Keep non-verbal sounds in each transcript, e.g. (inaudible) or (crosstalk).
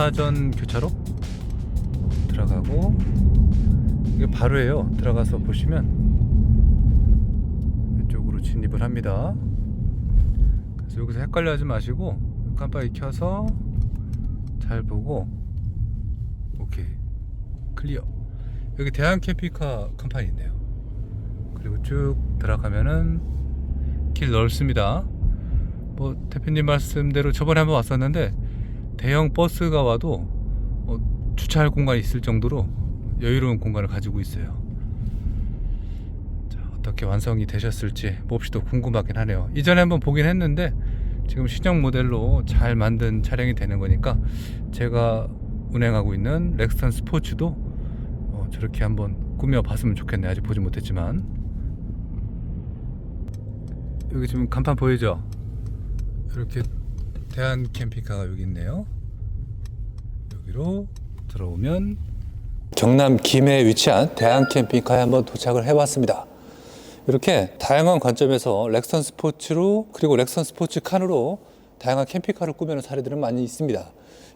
파라전 교차로 들어가고 이게 바로예요. 들어가서 보시면 이쪽으로 진입을 합니다. 그래서 여기서 헷갈려하지 마시고 깜빡이 켜서 잘 보고 오케이 클리어. 여기 대한 캠핑카 컴퍼니 있네요. 그리고 쭉 들어가면은 길 넓습니다. 뭐 대표님 말씀대로 저번에 한번 왔었는데 대형 버스가 와도 어, 주차할 공간이 있을 정도로 여유로운 공간을 가지고 있어요. 자, 어떻게 완성이 되셨을지 몹시도 궁금하긴 하네요. 이전에 한번 보긴 했는데 지금 신형 모델로 잘 만든 차량이 되는 거니까 제가 운행하고 있는 렉스턴 스포츠도 어, 저렇게 한번 꾸며 봤으면 좋겠네. 아직 보지 못했지만 여기 지금 간판 보이죠? 이렇게 대한 캠핑카가 여기 있네요. 여기로 들어오면 경남 김해에 위치한 대한 캠핑카에 한번 도착을 해봤습니다. 이렇게 다양한 관점에서 렉선 스포츠로 그리고 렉선 스포츠 칸으로 다양한 캠핑카를 꾸며놓은 사례들은 많이 있습니다.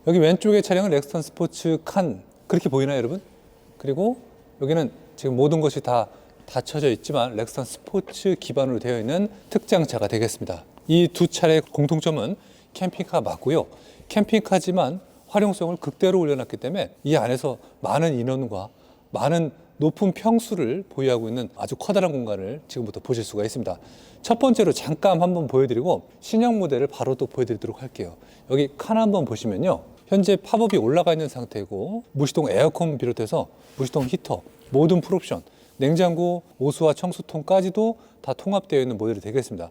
여기 왼쪽의 차량은 렉선 스포츠 칸 그렇게 보이나요, 여러분? 그리고 여기는 지금 모든 것이 다 닫혀져 있지만 렉선 스포츠 기반으로 되어 있는 특장차가 되겠습니다. 이 두 차례의 공통점은 캠핑카 맞고요. 캠핑카지만 활용성을 극대로 올려놨기 때문에 이 안에서 많은 인원과 많은 높은 평수를 보유하고 있는 아주 커다란 공간을 지금부터 보실 수가 있습니다. 첫 번째로 잠깐 한번 보여드리고 신형 모델을 바로 또 보여드리도록 할게요. 여기 칸 한번 보시면요. 현재 팝업이 올라가 있는 상태고 무시동 에어컨 비롯해서 무시동 히터 모든 풀옵션 냉장고 오수와 청수통까지도 다 통합되어 있는 모델이 되겠습니다.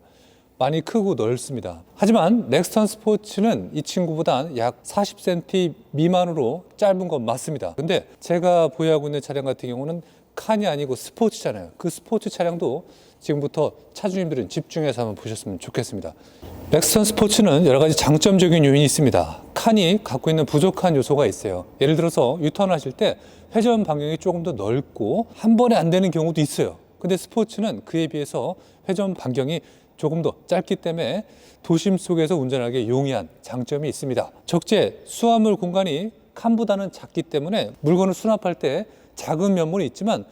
많이 크고 넓습니다. 하지만 넥스턴 스포츠는 이 친구보단 약 40cm 미만으로 짧은 건 맞습니다. 근데 제가 보유하고 있는 차량 같은 경우는 칸이 아니고 스포츠잖아요. 그 스포츠 차량도 지금부터 차주님들은 집중해서 한번 보셨으면 좋겠습니다. 넥스턴 스포츠는 여러 가지 장점적인 요인이 있습니다. 칸이 갖고 있는 부족한 요소가 있어요. 예를 들어서 유턴을 하실 때 회전 반경이 조금 더 넓고 한 번에 안 되는 경우도 있어요. 근데 스포츠는 그에 비해서 회전 반경이 조금 더 짧기 때문에 도심 속에서 운전하기 용이한 장점이 있습니다. 적재 수화물 공간이 칸보다는 작기 때문에 물건을 수납할 때 작은 면모는 있지만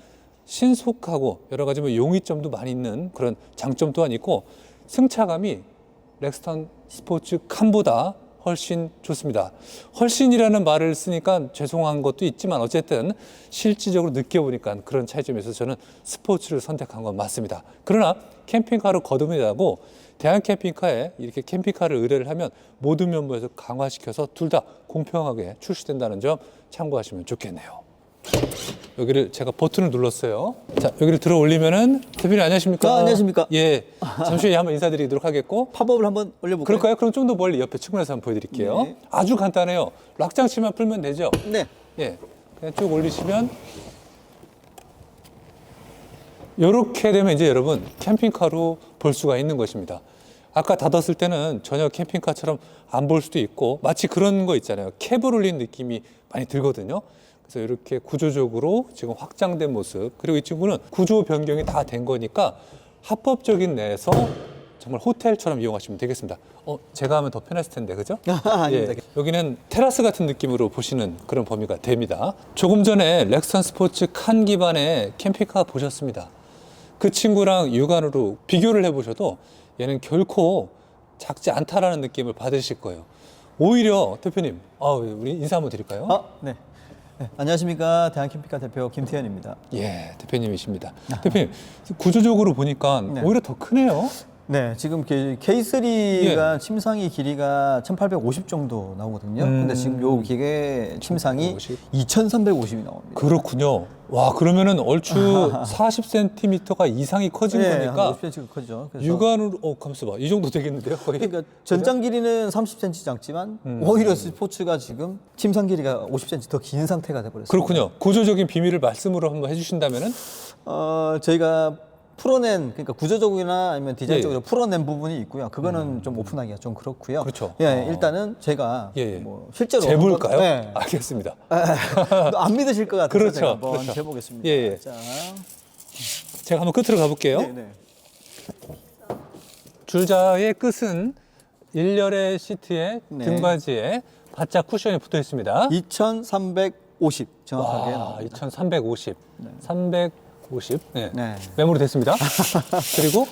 신속하고 여러 가지 뭐 용이점도 많이 있는 그런 장점 또한 있고 승차감이 렉스턴 스포츠 칸보다 훨씬 좋습니다. 훨씬이라는 말을 쓰니까 죄송한 것도 있지만 어쨌든 실질적으로 느껴보니까 그런 차이점에서 저는 스포츠를 선택한 건 맞습니다. 그러나 캠핑카로 거듭이라고 대한 캠핑카에 이렇게 캠핑카를 의뢰를 하면 모든 면모에서 강화시켜서 둘 다 공평하게 출시된다는 점 참고하시면 좋겠네요. 여기를 제가 버튼을 눌렀어요. 자, 여기를 들어 올리면은 대표님 안녕하십니까? 아, 안녕하십니까? 예. 잠시 후에 한번 인사드리도록 하겠고 팝업을 한번 올려볼까요? 그럴까요? 그럼 좀 더 멀리 옆에 측면에서 한번 보여드릴게요. 네. 아주 간단해요. 락장치만 풀면 되죠? 네. 예. 그냥 쭉 올리시면 이렇게 되면 이제 여러분 캠핑카로 볼 수가 있는 것입니다. 아까 닫았을 때는 전혀 캠핑카처럼 안 볼 수도 있고 마치 그런 거 있잖아요. 캡을 올린 느낌이 많이 들거든요. 그래서 이렇게 구조적으로 지금 확장된 모습 그리고 이 친구는 구조 변경이 다 된 거니까 합법적인 내에서 정말 호텔처럼 이용하시면 되겠습니다. 어, 제가 하면 더 편했을 텐데, 그죠? (laughs) 예, 여기는 테라스 같은 느낌으로 보시는 그런 범위가 됩니다. 조금 전에 렉선 스포츠 칸 기반의 캠핑카 보셨습니다. 그 친구랑 육안으로 비교를 해보셔도 얘는 결코 작지 않다라는 느낌을 받으실 거예요. 오히려 대표님, 아, 우리 인사 한번 드릴까요? 아, 네. 네. 안녕하십니까. 대한캠핑카 대표 김태현입니다. 예, 대표님이십니다. 대표님, 구조적으로 보니까 네. 오히려 더 크네요. 네, 지금 K- K3가 침상이 길이가 1850 정도 나오거든요. 예. 음. 근데 지금 요 기계 침상이 1850? 2350이 나옵니다. 그렇군요. 와, 그러면은 얼추 (laughs) 40cm가 이상이 커진 네, 거니까 한 50cm 커죠. 그래서 육안으로 어, 감수 봐. 이 정도 되겠는데요, 거의? 그러니까 전장 길이는 30cm 작지만 음. 오히려 스포츠가 지금 침상 길이가 50cm 더 긴 상태가 돼 버렸어요. 그렇군요. 구조적인 비밀을 말씀으로 한번 해 주신다면은 어, 저희가 풀어낸 그러니까 구조적이나 아니면 디자인적으로 예. 풀어낸 부분이 있고요. 그거는 좀 오픈하기가 좀 그렇고요. 그렇죠. 예, 어. 일단은 제가 예, 예. 뭐 실제로 재볼까요? 한번- 네. 알겠습니다. (laughs) 안 믿으실 것 같아서 그렇죠, 제가 한번 그렇죠. 재보겠습니다. 예, 예. 자, 제가 한번 끝으로 가볼게요. 네, 네. 줄자의 끝은 일렬의 시트에 네. 등받이에 바짝 쿠션이 붙어 있습니다. 2,350 정확하게 와, 나옵니다. 2,350. 350. 네. 네. 메모리 됐습니다. (laughs) 그리고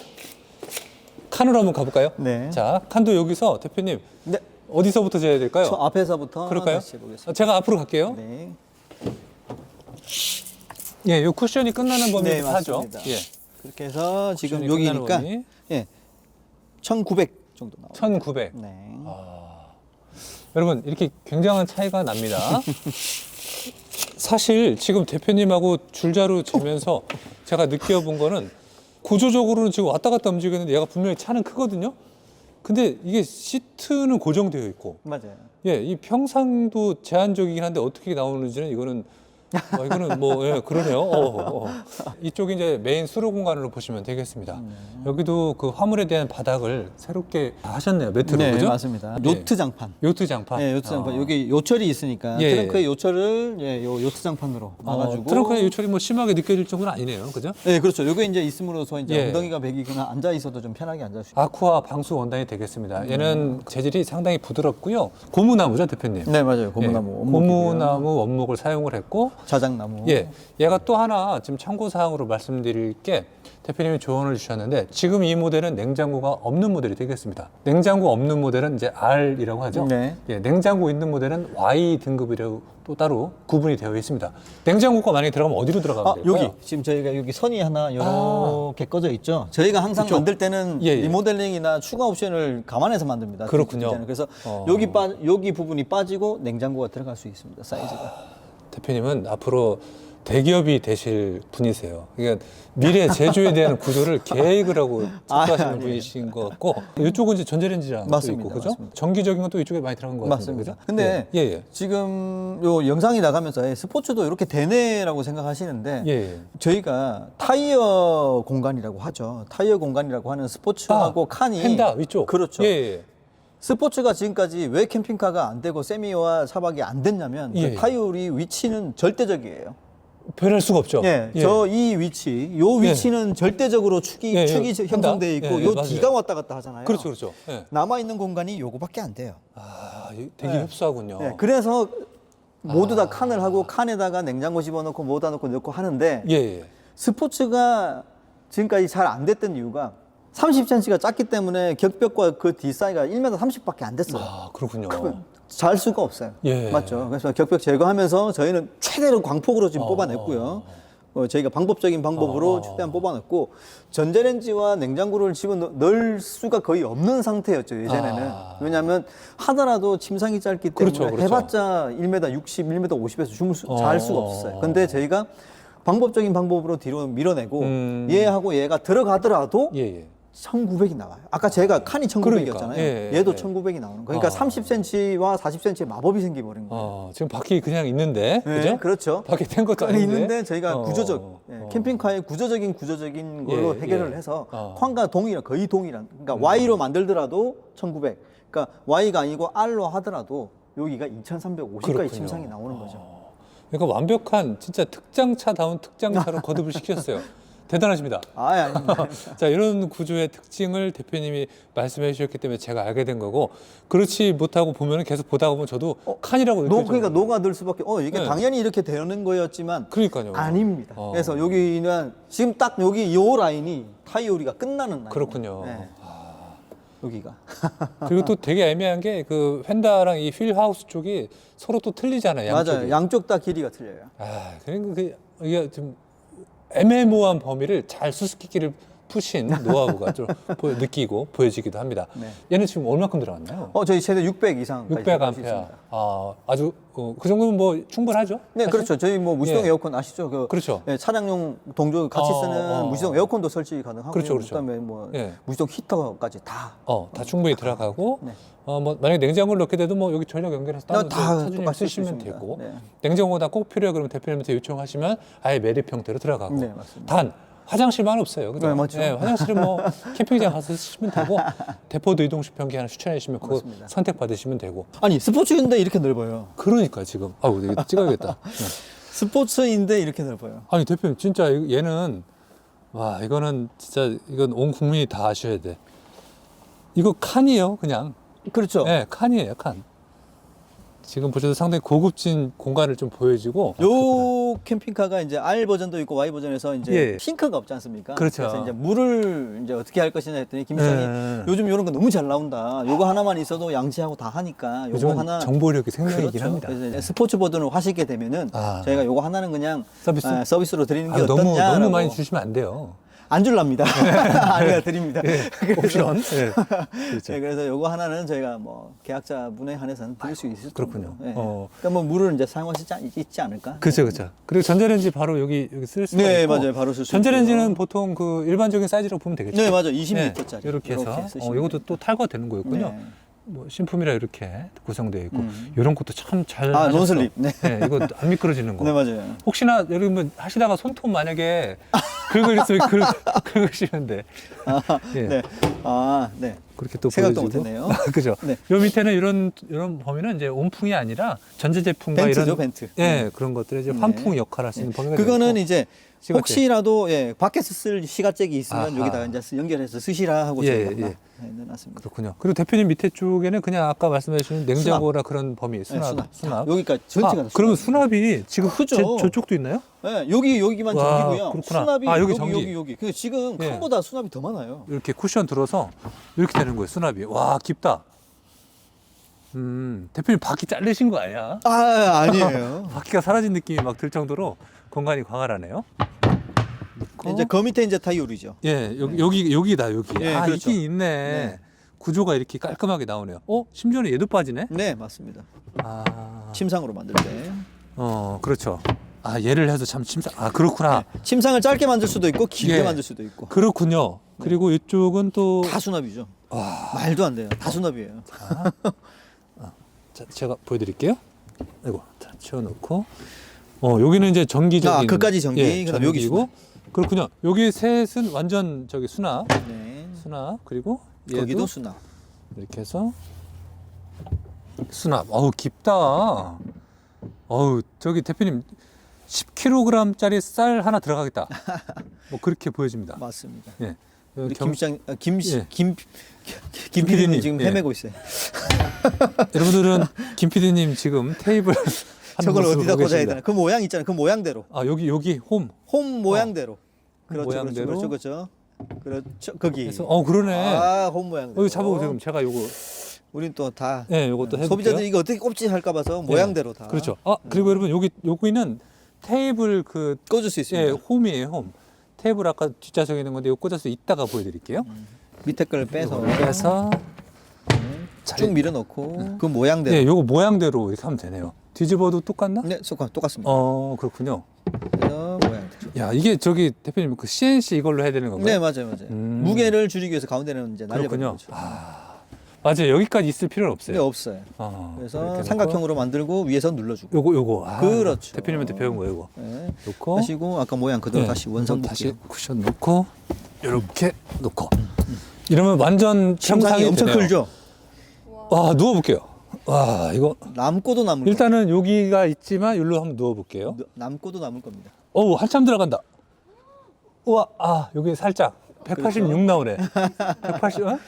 칸으로 한번 가볼까요? 네. 자, 칸도 여기서 대표님 네. 어디서부터 재야 될까요? 저 앞에서부터 그럴까요? 다시 해보겠습니다. 어, 제가 앞으로 갈게요. 네. 예, 요 쿠션이 끝나는 범위 네, 하죠. 맞습니다. 예. 그렇게 해서 지금 쿠션이 여기니까 범위. 예. 1,900 정도 나옵니다. 1900. 네. 여러분 이렇게 굉장한 차이가 납니다. (laughs) 사실 지금 대표님하고 줄자로 재면서 제가 느껴본 거는 구조적으로는 지금 왔다 갔다 움직이는데 얘가 분명히 차는 크거든요. 근데 이게 시트는 고정되어 있고 맞아요. 예, 이 평상도 제한적이긴 한데 어떻게 나오는지는 이거는 어, 이거는 뭐 예, 그러네요. 어, 어. 이쪽이 이제 메인 수로 공간으로 보시면 되겠습니다. 여기도 그 화물에 대한 바닥을 새롭게 하셨네요. 매트로 네, 그죠? 맞습니다. 예. 요트 장판. 요트 장판. 네, 요트 장판. 어. 여기 요철이 있으니까 예, 트렁크의 예. 요철을 예, 요 요트 장판으로 막아주고. 어, 트렁크에 요철이 뭐 심하게 느껴질 정도는 아니네요. 그죠? 네, 그렇죠. 요게 이제 있음으로써 이제 예. 엉덩이가 베기거나 앉아 있어도 좀 편하게 앉아 주시고. 아쿠아 방수 원단이 되겠습니다. 음. 얘는 재질이 상당히 부드럽고요. 고무나무죠, 대표님. 네, 맞아요. 고무나무. 예, 원목이고요. 고무나무 원목을 사용을 했고 자작나무. 예, 얘가 또 하나 지금 참고 사항으로 말씀드릴 게 대표님이 조언을 주셨는데 지금 이 모델은 냉장고가 없는 모델이 되겠습니다. 냉장고 없는 모델은 이제 R이라고 하죠. 네. 예, 냉장고 있는 모델은 Y 등급이라고 또 따로 구분이 되어 있습니다. 냉장고가 만약에 들어가면 어디로 들어가면 아, 될까요? 여기 지금 저희가 여기 선이 하나 이렇게 꺼져 있죠. 저희가 항상 그쵸. 만들 때는 예, 예. 리모델링이나 추가 옵션을 감안해서 만듭니다. 그렇군요. 그래서 어. 여기 빠 여기 부분이 빠지고 냉장고가 들어갈 수 있습니다. 사이즈가. 대표님은 앞으로 대기업이 되실 분이세요. 그러니까 미래 제조에 대한 구조를 (laughs) 계획을 하고 아, 접수하시는 아니에요. 분이신 것 같고 이쪽은 이제 전자레인지랑 또 맞습니다. 있고 그죠? 맞습니다. 전기적인 건 또 이쪽에 많이 들어간 것 같은데 맞습니다. 그죠? 근데 예, 예, 지금 요 영상이 나가면서 예, 스포츠도 이렇게 되네라고 생각하시는데 예. 예. 저희가 타이어 공간이라고 하죠. 타이어 공간이라고 하는 스포츠하고 칸이 펜다 위쪽. 그렇죠. 예, 예. 스포츠가 지금까지 왜 캠핑카가 안 되고 세미와 사박이 안 됐냐면 예, 예. 그 타이어리 위치는 절대적이에요. 변할 수가 없죠. 예, 저 이 위치, 요 위치는 절대적으로 축이 예, 예. 축이 형성돼 있고 예, 예, 요 맞아요. D가 왔다 갔다 하잖아요. 그렇죠, 그렇죠. 예. 남아 있는 공간이 요거밖에 안 돼요. 아, 되게 네. 협소하군요. 예, 그래서 모두 아. 다 칸을 하고 칸에다가 냉장고 집어넣고 뭐다 넣고 넣고 하는데 예, 예. 스포츠가 지금까지 잘 안 됐던 이유가 30cm가 작기 때문에 격벽과 그 D 사이가 1m 30밖에 안 됐어요. 아, 그렇군요. 잘 수가 없어요. 예. 맞죠. 그래서 격벽 제거하면서 저희는 최대로 광폭으로 지금 어, 뽑아냈고요. 어, 저희가 방법적인 방법으로 어. 최대한 뽑아냈고 전자레인지와 냉장고를 집어 넣- 넣을 수가 거의 없는 상태였죠 예전에는. 아. 왜냐하면 하더라도 침상이 짧기 때문에 그렇죠, 그렇죠. 해봤자 1m 60, 1m 50에서 주무 수, 어. 잘 수가 없었어요. 근데 저희가 방법적인 방법으로 뒤로 밀어내고 음. 얘하고 얘가 들어가더라도 예, 예. 1900이 나와요. 아까 제가 칸이 1900이었잖아요. 그러니까, 예, 예, 얘도 예. 1900이 나오는 거예요. 그러니까 아. 30cm와 40cm의 마법이 생겨버린 거예요. 어, 지금 바퀴 그냥 있는데, 네, 그죠? 그렇죠. 바퀴 된 것도 아닌데. 있는데 저희가 어, 구조적 예, 어. 캠핑카의 구조적인 구조적인 걸로 예, 해결을 예. 해서 어. 음. 칸과 동일한 거의 동일한 그러니까 Y로 만들더라도 1900 그러니까 Y가 아니고 R로 하더라도 여기가 2350까지 그렇군요. 침상이 나오는 거죠. 그러니까 완벽한 진짜 특장차다운 특장차로 (laughs) 거듭을 시켰어요. 대단하십니다. 아, 아닙니다. (laughs) 자 이런 구조의 특징을 대표님이 말씀해 주셨기 때문에 제가 알게 된 거고 그렇지 못하고 보면 계속 보다 보면 저도 칸이라고 노, 느껴져요. 그러니까 녹아들 수밖에 어 이게 네. 당연히 이렇게 되는 거였지만 그러니까요. 아닙니다. 어. 그래서 여기는 지금 딱 여기 요 라인이 타이어리가 끝나는 라인. 그렇군요. 네. 여기가. 그리고 또 되게 애매한 게그 펜다랑 이 휠하우스 쪽이 서로 또 틀리잖아요. 양쪽이. 맞아요. 양쪽 다 길이가 틀려요. 아, 그러니까 그 이게 좀 애매모호한 범위를 잘 수수께끼를 푸신 노하우가 좀 (laughs) 보- 느끼고 보여지기도 합니다. 네. 얘는 지금 얼마큼 들어갔나요? 어 저희 최대 600 이상. 600 암페어. 아, 아주 어, 그 정도면 뭐 충분하죠? 네, 사실? 그렇죠. 저희 뭐 무시동 예. 에어컨 아시죠? 그 그렇죠. 예, 차량용 동조 같이 어, 쓰는 어, 어. 무시동 에어컨도 설치 가능하고요. 그렇죠, 그렇죠. 다음에 뭐 예. 무시동 히터까지 다. 어, 다 충분히 들어가고 네. 어, 뭐 만약에 냉장고를 넣게 돼도 뭐 여기 전력 연결해서 따로 다 쓸수 쓰시면. 되고 네. 냉장고가 꼭 필요해 그러면 대표님한테 요청하시면 아예 매립 형태로 들어가고 네. 단 화장실만 없어요. 그죠? 네, 맞죠. 화장실은 뭐 (laughs) 캠핑장 가서 쓰시면 되고 대포도 이동식 변기 하나 추천해 주시면 그거 맞습니다. 선택 받으시면 되고 아니 스포츠인데 이렇게 넓어요. 그러니까 지금 아우 이거 찍어야겠다. 네. (laughs) 스포츠인데 이렇게 넓어요. 아니 대표님 진짜 이- 얘는 와 이거는 진짜 이건 온 국민이 다 아셔야 돼. 이거 칸이에요 그냥 그렇죠. 네, 칸이에요, 칸. 지금 보셔도 상당히 고급진 공간을 좀 보여주고. 요 캠핑카가 이제 R 버전도 있고 Y 버전에서 이제 예. 싱크가 없지 않습니까? 그렇죠. 래서 이제 물을 이제 어떻게 할 것이냐 했더니 김시장이 예. 요즘 이런 거 너무 잘 나온다. 요거 하나만 있어도 양치하고 다 하니까 요거 요즘은 하나 정보력이 생명이긴 그렇죠. 합니다. 그래서 이제 스포츠 버전을 하시게 되면은 아. 저희가 요거 하나는 그냥 서비스? 아, 서비스로 드리는 게 아, 너무 어떻냐? 너무 많이 주시면 안 돼요. 안 줄랍니다. (laughs) 아니가 드립니다. 옵션. 네. (laughs) 그렇죠. 네, 그래서 요거 하나는 저희가 뭐 계약자 분에 한해서는 드릴 수 있을 그렇군요. 정도로. 네. 어. 그러니까 뭐 물을 이제 사용하시지 않- 있지 않을까? 그렇죠, 그렇죠. 그리고 전자레인지 바로 여기 여기 쓸 수가 네, 있고. 맞아요. 바로 쓸수 전자레인지는 보통 그 일반적인 사이즈로 보면 되겠죠. 네, 맞아요. 20리터짜리. 이렇게 해서 어, 쓰시면 이것도 또 탈거가 되는 거였군요. 네. 뭐 신품이라 이렇게 구성되어 있고 음. 이런 것도 참 잘 아, 하셨어. 논슬립. 네. 이거 안 미끄러지는 거. 네, 맞아요. 혹시나 여러분 하시다가 손톱 만약에 긁으셨으면 긁, 긁으시면 돼. 아, 예. 네. 아, 네. 그렇게 또 생각도 보여주고. 못했네요. 그죠. 네. 요 밑에는 이런 이런 범위는 이제 온풍이 아니라 전자 제품과 벤트죠, 이런 벤트. 예 그런 것들이 이제 네. 환풍 역할을 할 수 있는 범위가 그거는 되고. 이제 시가잭. 혹시라도 예, 밖에서 쓸 시가잭이 있으면 아하. 여기다가 이제 쓰- 연결해서 쓰시라 하고 예, 저희가 예. 네, 넣어놨습니다. 그렇군요. 그리고 대표님 밑에 쪽에는 그냥 아까 말씀하신 냉장고나 그런 범위 수납 네, 수납. 수납. 여기까지 전체가 아, 다 그러면 수납. 수납이 지금 크죠. 제, 저쪽도 있나요? 네, 여기 여기만 와, 전기고요. 그렇구나. 수납이 아, 여기 여기 전기. 여기 여기. 그 지금 예. 칸보다 수납이 더 많아요. 이렇게 쿠션 들어서 이렇게 되는 거예요. 수납이. 와 깊다. 음 대표님 바퀴 잘리신 거 아니야? 아, 아니에요. (laughs) 바퀴가 사라진 느낌이 막 들 정도로 공간이 광활하네요. 넣고. 이제 그 밑에 이제 타이올이죠. 예 여기 여기 여기다 여기. 예, 아 그렇죠. 이게 있네. 네. 구조가 이렇게 깔끔하게 나오네요. 어 심지어는 얘도 빠지네. 네, 맞습니다. 아. 침상으로 만들 때. 어, 그렇죠. 아, 예를 해서 참 침상. 아, 그렇구나. 침상을 짧게 만들 수도 있고 길게 예. 만들 수도 있고. 그렇군요. 그리고 이쪽은 또 다 수납이죠. 와. 말도 안 돼요. 다 수납이에요. 자, 제가 보여 드릴게요. 아이고. 자, 채워 놓고. 어, 여기는 이제 전기적인 아, 그까지 전기, 예, 그다음에 여기 전기고. 그렇군요. 여기 셋은 완전 저기 수납. 네. 수납. 그리고 얘도 거기도 수납. 이렇게 해서 수납. 어우, 깊다. 어우, 저기 대표님 10kg짜리 쌀 하나 들어가겠다. (laughs) 뭐 그렇게 보여집니다. 맞습니다. 예. 우리 겸- 김장 아, 김씨 예. 김 PD님, 김PD님 지금 예. 헤매고 있어요. 여러분들은 김 (laughs) PD님 지금 테이블 (laughs) 저걸 모습을 어디다 꽂아야. 되나? 그 모양 있잖아요. 그 모양대로. 아 여기 여기 홈. 홈 모양대로. 그렇죠, 모양대로. 그렇죠, 그렇죠, 그렇죠. 그렇죠. 거기. 그래서 어 그러네. 아, 홈 모양대로. 어, 이거 잡아보세요. 그럼 제가 요거 우린 또 다 예 요것도 해볼게요. 소비자들이 이거 어떻게 꼽지 할까 봐서 모양대로 다. 그렇죠. 아 그리고 여러분 여기 여기는 테이블 그 꽂을 수 예, 있습니다. 홈이에요 홈. 테이블 아까 뒷좌석에 있는 건데 이거 꽂아서 이따가 보여드릴게요. 밑에 걸 빼서 빼서 쭉 밀어 넣고 그 모양대로. 예, 요거 모양대로 이렇게 하면 되네요. 뒤집어도 똑같나? 네, 똑같- 똑같습니다. 어 그렇군요. 그래서 모양대로. 야 이게 저기 대표님 그 CNC 이걸로 해야 되는 건가요? 네, 맞아요, 맞아요. 음. 무게를 줄이기 위해서 가운데는 이제 날려버리는 그렇군요. 거죠. 아 맞아요 여기까지 있을 필요는 없어요. 네, 없어요. 어, 그래서 삼각형으로 만들고 위에서 눌러주고. 요거 요거 아, 그렇죠. 대표님한테 배운 거 요거 네. 놓고 하시고 아까 모양 그대로 네, 다시 원상 복귀. 다시 쿠션 놓고 이렇게 놓고 이러면 완전 형상이 엄청 되네요. 크죠. 와 누워 볼게요. 와 이거 남고도 남을 일단은 여기가 있지만 여기로 한번 누워 볼게요. 겁니다. 남고도 남을 겁니다. 어우 한참 들어간다. 우와 아 여기 살짝 186 그렇죠. 나오네. (laughs) 180 어?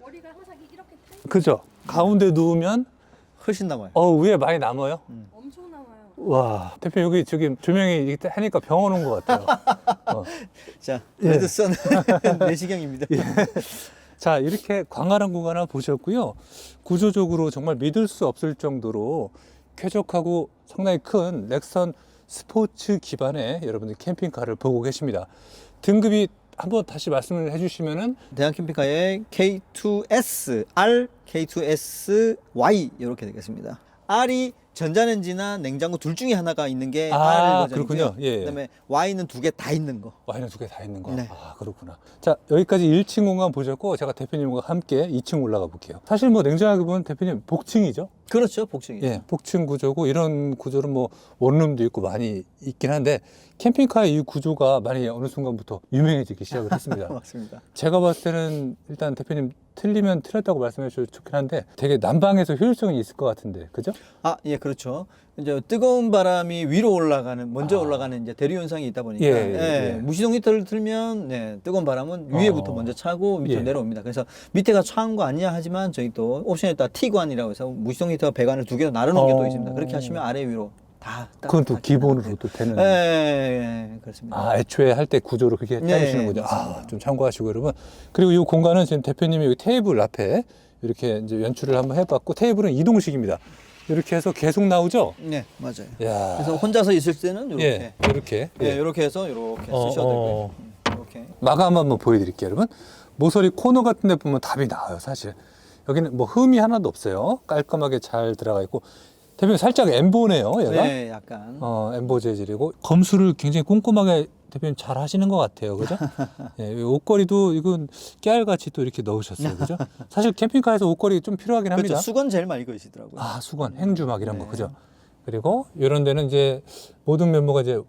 머리가 항상 이렇게 타 그죠? 가운데 누우면 훨씬 남아요. 어 위에 많이 남아요. 엄청 나와요. 와 대표 여기 지금 조명이 이렇게 하니까 병원 온 것 같아요. 어. (laughs) 자, 예. 레드선 (laughs) 내시경입니다. 자 이렇게 광활한 공간 을 보셨고요. 구조적으로 정말 믿을 수 없을 정도로 쾌적하고 상당히 큰 렉선 스포츠 기반의 여러분들 캠핑카를 보고 계십니다. 등급이 한번 다시 말씀을 해주시면은 대한 캠핑카의 K2S R, K2S Y 이렇게 되겠습니다. R이 전자레인지나 냉장고 둘 중에 하나가 있는 게 아, R 버전이고요. 그렇군요. 예, 예. 그다음에 Y는 두 개 다 있는 거. 와인은 두 개 다 있는 거. 네. 아 그렇구나. 자 여기까지 1층 공간 보셨고 제가 대표님과 함께 2층 올라가 볼게요. 사실 뭐 냉정하게 보면 대표님 복층이죠. 그렇죠, 복층이죠. 예, 복층 구조고 이런 구조는 뭐 원룸도 있고 많이 있긴 한데 캠핑카의 이 구조가 많이 어느 순간부터 유명해지기 시작을 했습니다. (laughs) 맞습니다. 제가 봤을 때는 일단 대표님 틀리면 틀렸다고 말씀해 주셔도 좋긴 한데 되게 난방에서 효율성이 있을 것 같은데 그죠? 아, 예, 그렇죠. 이제 뜨거운 바람이 위로 올라가는 먼저 올라가는 이제 대류 현상이 있다 보니까 아. 예, 예, 예, 예. 무시동 히터를 틀면 네, 뜨거운 바람은 위에부터 어. 먼저 차고 밑으로 예. 내려옵니다. 그래서 밑에가 차은 거 아니야 하지만 저희 또 옵션에 따라 T관이라고 해서 무시동 히터 배관을 두 개로 나눠놓은 게또 어. 있습니다. 그렇게 하시면 아래 위로 다. 딱- 그건 또딱 기본으로 또 되는. 예, 예, 예, 그렇습니다. 아, 애초에 할 때 구조로 그렇게 네, 짜주시는 거죠. 아, 좀 참고하시고 여러분. 그리고 이 공간은 지금 대표님이 여기 테이블 앞에 이렇게 이제 연출을 한번 해봤고 테이블은 이동식입니다. 이렇게 해서 계속 나오죠. 네, 맞아요. 야, 그래서 혼자서 있을 때는 이렇게 예, 이렇게. 예, 예. 이렇게 해서 이렇게 어, 쓰셔도 어. 되고요. 이렇게. 마감 한번 보여드릴게요, 여러분. 모서리 코너 같은 데 보면 답이 나와요, 사실. 여기는 뭐 흠이 하나도 없어요. 깔끔하게 잘 들어가 있고. 대표님 살짝 엠보네요, 얘가. 네, 약간. 어, 엠보 재질이고 검수를 굉장히 꼼꼼하게 대표님 잘 하시는 것 같아요, 그죠? (laughs) 예, 이 옷걸이도 이건 깨알같이 또 이렇게 넣으셨어요, 그죠? (laughs) 사실 캠핑카에서 옷걸이 좀 필요하긴 합니다. 그렇죠. 수건 제일 많이 입으시더라고요. 아, 수건, 행주 막 이런 거, 네. 그죠? 그리고 이런 데는 이제 모든 멤버가 이제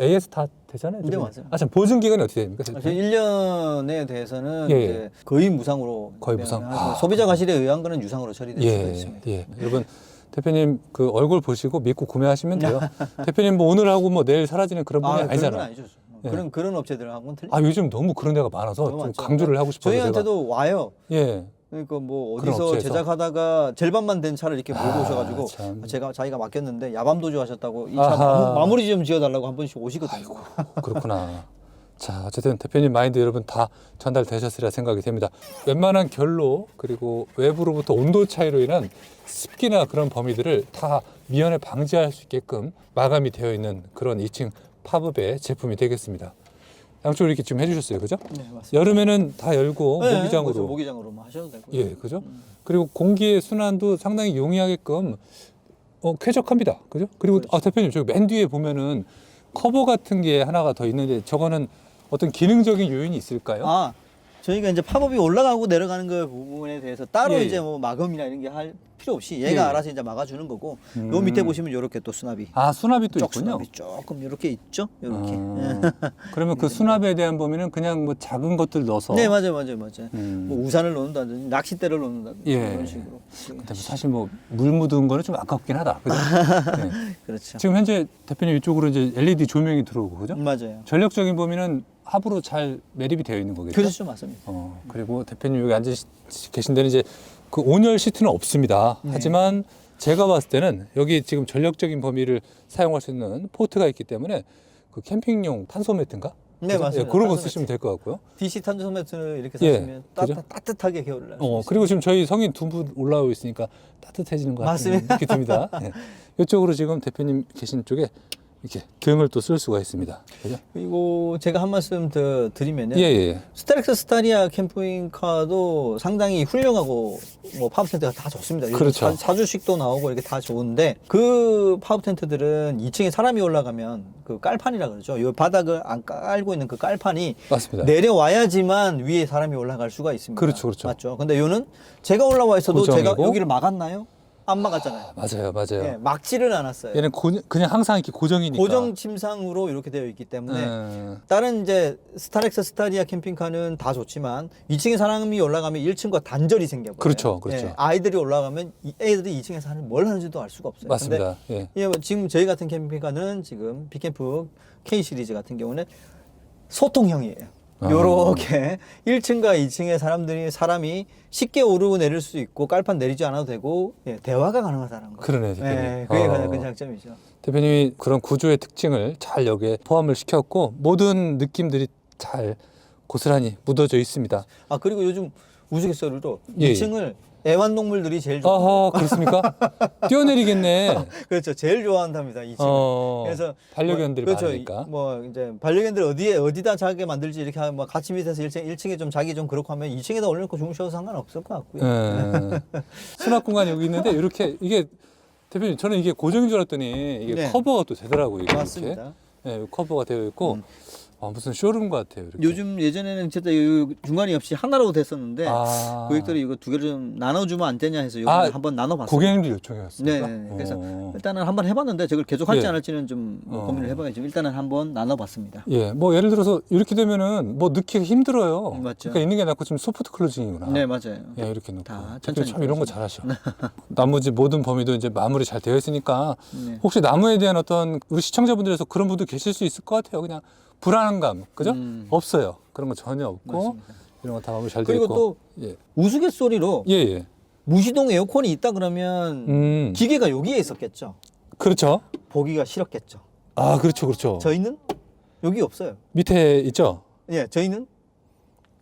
AS 다 되잖아요. 네. 맞아요. 아, 참 보증 기간이 어떻게 됩니까? 저 1년에 대해서는 예, 예. 이제 거의 무상으로 거의 네, 무상. 하고 아. 소비자 과실에 의한 거는 유상으로 처리될 수가 예, 있습니다. 예. 여러분 대표님 그 얼굴 보시고 믿고 구매하시면 돼요. (laughs) 대표님 뭐 오늘 하고 뭐 내일 사라지는 그런 분이 아, 아, 그런 건 니잖아 아니죠. 예. 그런 그런 업체들하고는 틀려. 아 요즘 너무 그런 데가 많아서 너무 좀 많죠. 강조를 하고 싶어서 저희한테도 와요. 제가. 예. 그러니까 뭐 어디서 업체에서? 제작하다가 절반만 된 차를 이렇게 몰고 아, 오셔가지고 참. 제가 자기가 맡겼는데 야밤 도주 하셨다고 이 차 아하. 마무리 좀 지어달라고 한 번씩 오시거든요. 그렇구나. 자, 어쨌든 대표님 마인드 여러분 다 전달되셨으리라 생각이 됩니다. 웬만한 결로 그리고 외부로부터 온도 차이로 인한 습기나 그런 범위들을 다 미연에 방지할 수 있게끔 마감이 되어 있는 그런 2층 팝업의 제품이 되겠습니다. 양쪽으로 이렇게 지금 해주셨어요, 그죠? 네 맞습니다. 여름에는 다 열고 네, 모기장으로 그렇죠. 모기장으로만 하셔도 되고. 예, 그죠? 그리고 공기의 순환도 상당히 용이하게끔 어, 쾌적합니다. 그죠? 그리고 아, 대표님, 저기 맨 뒤에 보면은 커버 같은 게 하나가 더 있는데 저거는 어떤 기능적인 요인이 있을까요? 아 저희가 이제 팝업이 올라가고 내려가는 그 부분에 대해서 따로 예, 예. 이제 뭐 마감이나 이런 게 할 필요 없이 얘가 예, 예. 알아서 이제 막아주는 거고 음. 요 밑에 보시면 이렇게 또 수납이 아, 수납이 또 쪽 있군요. 수납이 조금 이렇게 있죠 이렇게 아, (laughs) 그러면 그 수납에 대한 범위는 그냥 뭐 작은 것들 넣어서 네 맞아요 맞아요 맞아요 음. 뭐 우산을 놓는다든지 낚싯대를 놓는다든지 예. 이런 식으로 근데 사실 뭐 물 묻은 거는 좀 아깝긴 하다. 그죠? (laughs) 네. 그렇죠 지금 현재 대표님 이쪽으로 이제 LED 조명이 들어오고 그죠? 맞아요 전력적인 범위는 합으로 잘 매립이 되어 있는 거겠죠? 그렇죠 맞습니다 어, 그리고 대표님 여기 앉아 계신 데는 이제 그 온열 시트는 없습니다. 네. 하지만 제가 봤을 때는 여기 지금 전력적인 범위를 사용할 수 있는 포트가 있기 때문에 그 캠핑용 탄소 매트인가? 네? 맞습니다. 그런 거 탄소 쓰시면 될것 같고요. DC 탄소 매트를 이렇게 예, 사시면 그죠? 따뜻, 따뜻 하게 겨울을 날 수 어, 있어요 그리고 지금 저희 성인 두 분 올라오고 있으니까 따뜻해지는 것 같은 맞습니다. 느낌이 듭니다. 예. (laughs) 이쪽으로 지금 대표님 계신 쪽에 이렇게 등을 또 쓸 수가 있습니다. 그죠? 그리고 제가 한 말씀 더 드리면요 예, 예. 스타렉스 스타리아 캠핑카도 상당히 훌륭하고 뭐 파워 텐트가 다 좋습니다. 요즘 그렇죠. 사, 사주식도 나오고 이렇게 다 좋은데 그 파워 텐트들은 2층에 사람이 올라가면 그 깔판이라 그러죠. 요 바닥을 안 깔고 있는 그 깔판이 맞습니다. 내려와야지만 위에 사람이 올라갈 수가 있습니다. 그렇죠, 그렇죠. 맞죠. 근데 요는 제가 올라와 있어도 제가 고정이고. 여기를 막았나요? 안 막았잖아요. 맞아요, 맞아요. 예, 막지를 않았어요. 얘는 고, 그냥 항상 이렇게 고정이니까. 고정 침상으로 이렇게 되어 있기 때문에 음. 다른 이제 스타렉스 스타리아 캠핑카는 다 좋지만 2층에 사람이 올라가면 1층과 단절이 생겨버려요. 그렇죠, 그렇죠. 예, 아이들이 올라가면 이 애들이 2층에서 하는 뭘 하는지도 알 수가 없어요. 맞습니다. 예. 근데 예, 뭐 지금 저희 같은 캠핑카는 지금 비캠프 K 시리즈 같은 경우는 소통형이에요. 아. 요렇게 (laughs) 1층과 2층에 사람들이 사람이 쉽게 오르고 내릴 수 있고 깔판 내리지 않아도 되고 예, 대화가 가능하다는 거. 그러네, 대표님. 예, 그게 어. 가장 큰 장점이죠. 대표님이 그런 구조의 특징을 잘 여기에 포함을 시켰고 모든 느낌들이 잘 고스란히 묻어져 있습니다. 아 그리고 요즘 우스갯소리로 예, 2층을 애완동물들이 제일 좋아. 아하, 그렇습니까? (laughs) 뛰어내리겠네. 그렇죠. 제일 좋아한답니다. 2층. 어, 그래서 반려견들이 뭐, 그렇죠. 많으니까. 뭐 이제 반려견들 어디에 어디다 자게 만들지 이렇게 하면 뭐 같이 밑에서 1층 1층에 좀 자기 좀 그렇고 하면 2층에다 올려놓고 주무셔도 상관없을 것 같고요. 예. (laughs) 수납 공간이 여기 있는데 이렇게 이게 대표님 저는 이게 고정인 줄 알았더니 이게 네. 커버가 또 되더라고요. 이게 맞습니다. 예, 커버가 되어 있고 아, 무슨 쇼룸 같아요. 이렇게. 요즘 예전에는 진짜 이 중간이 없이 하나로 됐었는데 아, 고객들이 이거 두 개를 좀 나눠주면 안 되냐 해서 아, 이거 한번 나눠봤어요. 고객님들 요청이었습니까? 네, 네. 그래서 어. 일단은 한번 해봤는데 저걸 계속 할지 예. 안 할지는 좀뭐 어. 고민을 해봐야지. 일단은 한번 나눠봤습니다. 예, 뭐 예를 들어서 이렇게 되면은 뭐 넣기가 힘들어요. 맞죠. 그러니까 있는 게 낫고 지금 소프트 클로징이구나. 네, 맞아요. 예, 이렇게 놓고. 다 천천히 참 이런 거 잘하셔. 나머지 모든 범위도 이제 마무리 잘 되어 있으니까 네. 혹시 나무에 대한 어떤 우리 시청자분들에서 그런 분도 계실 수 있을 것 같아요. 그냥 불안감, 그죠? 음. 없어요. 그런 거 전혀 없고 맞습니다. 이런 거다 마무리 잘 그리고 있고. 또 예, 우스갯소리로 예, 예. 무시동 에어컨이 있다 그러면 음, 기계가 여기에 있었겠죠. 그렇죠. 보기가 싫었겠죠. 아, 그렇죠, 그렇죠. 저희는 여기 없어요. 밑에 있죠. 예, 저희는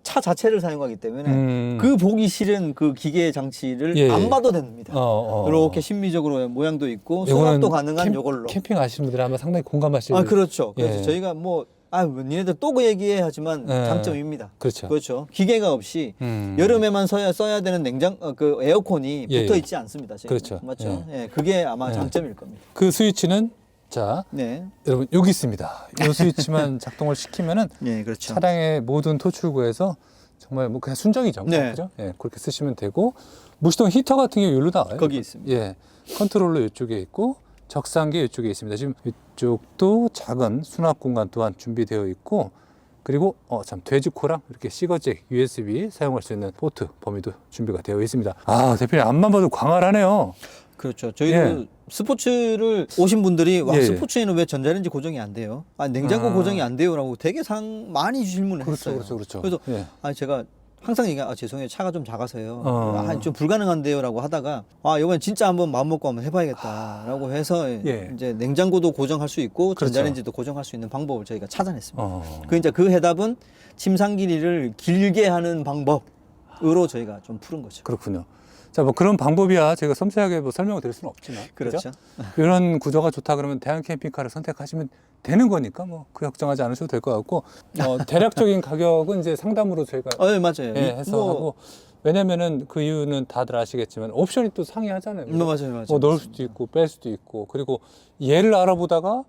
차 자체를 사용하기 때문에 음. 그 보기 싫은 그 기계 장치를 예, 안 예. 봐도 됩니다. 어, 어. 이렇게 심미적으로 모양도 있고 수납도 가능한 캠- 요걸로. 캠핑 아시는 분들 아마 상당히 공감하실. 아 그렇죠. 그래서 예. 저희가 뭐 아, 뭐 니네들 또 그 얘기해 하지만 예. 장점입니다. 그렇죠. 그렇죠. 기계가 없이 음. 여름에만 써야 써야 되는 냉장 어, 그 에어컨이 예, 붙어 예. 있지 않습니다. 저희는. 그렇죠. 맞죠? 예. 그게 아마 예. 장점일 겁니다. 그 스위치는 자 네. 여러분 여기 있습니다. 이 스위치만 (laughs) 작동을 시키면은 예, 그렇죠. 차량의 모든 토출구에서 정말 뭐 그냥 순정이죠. 네. 그죠? 예, 그렇게 쓰시면 되고 무시동 히터 같은 게 여기로 나와요. 거기 있습니다. 예, 컨트롤러 이쪽에 있고 적상기 이쪽에 있습니다. 지금 이쪽도 작은 수납 공간 또한 준비되어 있고 그리고 어 참 돼지코랑 이렇게 시거잭 USB 사용할 수 있는 포트 범위도 준비가 되어 있습니다. 아 대표님 앞만 봐도 광활하네요. 그렇죠. 저희도 예. 스포츠를 오신 분들이 와 예, 예. 스포츠에는 왜 전자레인지 고정이 안 돼요? 아 냉장고 아. 고정이 안 돼요라고 되게 상 많이 질문을 그렇죠, 했어요. 그렇죠, 그렇죠. 그래서 예. 아 제가 항상 얘기 아 죄송해요 차가 좀 작아서요. 어. 아, 좀 불가능한데요라고 하다가 아 이번엔 진짜 한번 마음 먹고 한번 해봐야겠다라고 해서 예. 이제 냉장고도 고정할 수 있고 그렇죠. 전자레인지도 고정할 수 있는 방법을 저희가 찾아냈습니다. 어. 그 이제 그 해답은 침상 길이를 길게 하는 방법으로 저희가 좀 푸른 거죠. 그렇군요. 자, 뭐 그런 방법이야 제가 섬세하게 뭐 설명을 드릴 수는 없지만 그죠? 그렇죠. 이런 구조가 좋다 그러면 대한 캠핑카를 선택하시면 되는 거니까 뭐 그 걱정하지 않으셔도 될 것 같고 어, (laughs) 대략적인 가격은 이제 상담으로 저희가 어, 네, 맞아요. 예, 해서 뭐, 하고 왜냐면은 그 이유는 다들 아시겠지만 옵션이 또 상이하잖아요. 뭐 맞아요, 맞아요. 뭐 넣을 수도 있고 뺄 수도 있고 그리고 얘를 알아보다가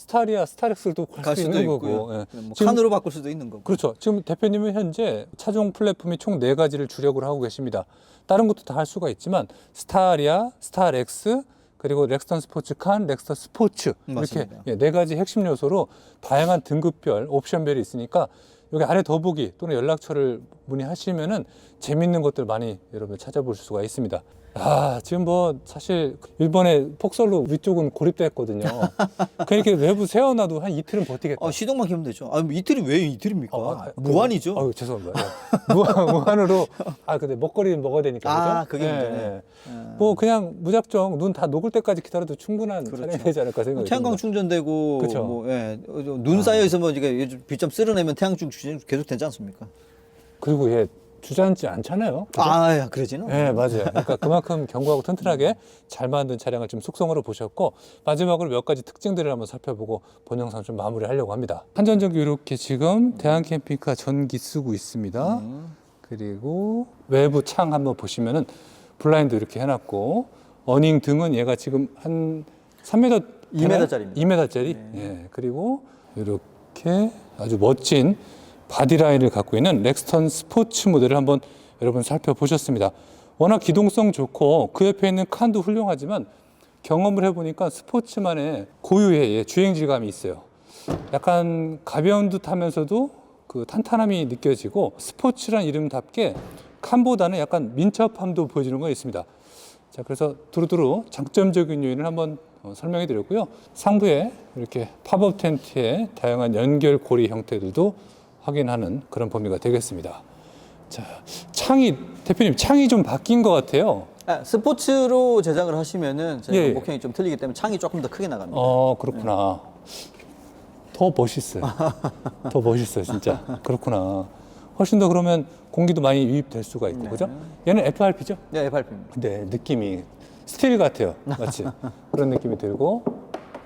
스타리아 스타렉스도 갈 갈 수 수도 있는 있고요. 거고. 예. 뭐 지금- 칸으로 바꿀 수도 있는 거고. 그렇죠. 지금 대표님은 현재 차종 플랫폼이 총 네 가지를 주력을 하고 계십니다. 다른 것도 다 할 수가 있지만 스타리아, 스타렉스, 그리고 렉스턴 스포츠 칸, 렉스턴 스포츠 이렇게 맞습니다. 예, 네 가지 핵심 요소로 다양한 등급별, 옵션별이 있으니까 여기 아래 더보기 또는 연락처를 문의하시면은 재밌는 것들 많이 여러분 찾아볼 수가 있습니다. 아, 지금 뭐 사실 일본의 폭설로 위쪽은 고립됐거든요. 그러니까 외부 세워놔도 한 이틀은 버티겠다. 아, 시동만 켜면 되죠. 아, 이틀이 왜 이틀입니까? 어, 아, 그- 무한이죠. 아유, 죄송합니다. 예. 무한, (laughs) 무한으로. 아, 근데 먹거리는 먹어야 되니까. 아, 그죠? 그게 예, 문제네. 예. 아. 뭐 그냥 무작정 눈 다 녹을 때까지 기다려도 충분한 그렇죠. 차량이 되지 않을까 생각이 태양광 듭니다. 충전되고 그쵸. 뭐 예, 어, 눈 쌓여 있으면 이게 빛좀 쓸어내면 태양충 충전 계속 되지 않습니까? 그리고 얘 주저앉지 않잖아요. 그죠? 아, 야, 그러지는. 네, 맞아요. 그러니까 (laughs) 그만큼 견고하고 튼튼하게 잘 만든 차량을 좀 속성으로 보셨고 마지막으로 몇 가지 특징들을 한번 살펴보고 본 영상 좀 마무리하려고 합니다. 한전전기 이렇게 지금 대한 캠핑카 전기 쓰고 있습니다. 음. 그리고 외부 창 한번 보시면은 블라인드 이렇게 해놨고 어닝 등은 얘가 지금 한 3m 2m 짜리입니다. 2m짜리. 예. 그리고 이렇게 아주 멋진 바디라인을 갖고 있는 렉스턴 스포츠 모델을 한번 여러분 살펴보셨습니다. 워낙 기동성 좋고 그 옆에 있는 칸도 훌륭하지만 경험을 해보니까 스포츠만의 고유의 예, 주행 질감이 있어요. 약간 가벼운 듯 하면서도 그 탄탄함이 느껴지고 스포츠란 이름답게 칸보다는 약간 민첩함도 보여주는 거 있습니다. 자, 그래서 두루두루 장점적인 요인을 한번 어, 설명해 드렸고요. 상부에 이렇게 팝업 텐트의 다양한 연결 고리 형태들도 확인하는 그런 범위가 되겠습니다. 자, 창이 대표님 창이 좀 바뀐 것 같아요. 아, 스포츠로 제작을 하시면은 저희가 예, 예. 목형이 좀 틀리기 때문에 창이 조금 더 크게 나갑니다. 어, 그렇구나. 더 멋있어요. (laughs) 더 멋있어요, 진짜. 그렇구나. 훨씬 더 그러면 공기도 많이 유입될 수가 있고, 그죠? 얘는 FRP죠? 네, FRP입니다. 근데 느낌이 스틸 같아요. 마치 그런 느낌이 들고.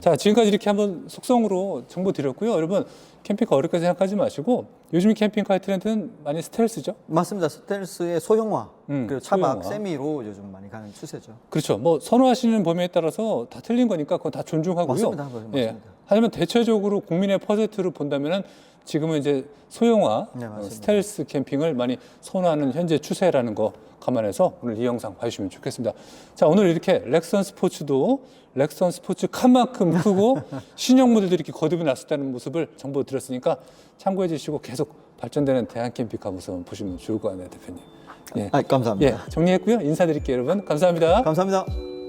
자, 지금까지 이렇게 한번 속성으로 정보 드렸고요. 여러분, 캠핑카 어렵게 생각하지 마시고 요즘 캠핑카의 트렌드는 많이 스텔스죠? 맞습니다. 스텔스의 소형화 음, 그리고 차박 소형화. 세미로 요즘 많이 가는 추세죠. 그렇죠. 뭐 선호하시는 범위에 따라서 다 틀린 거니까 그건 다 존중하고요. 맞습니다. 맞습니다. 예. 하지만 대체적으로 국민의 퍼센트를 본다면은 지금은 이제 소형화, 네, 어. 스텔스 캠핑을 많이 선호하는 현재 추세라는 거 감안해서 오늘 이 영상 봐주시면 좋겠습니다. 자, 오늘 이렇게 렉선 스포츠도 렉선 스포츠 칸만큼 크고 (laughs) 신형 모델들이 이렇게 거듭이 났었다는 모습을 정보 드렸으니까 참고해 주시고 계속 발전되는 대한 캠핑카 모습 보시면 좋을 것 같네요, 대표님. 예. 아, 감사합니다. 예, 정리했고요. 인사드릴게요, 여러분. 감사합니다. 감사합니다.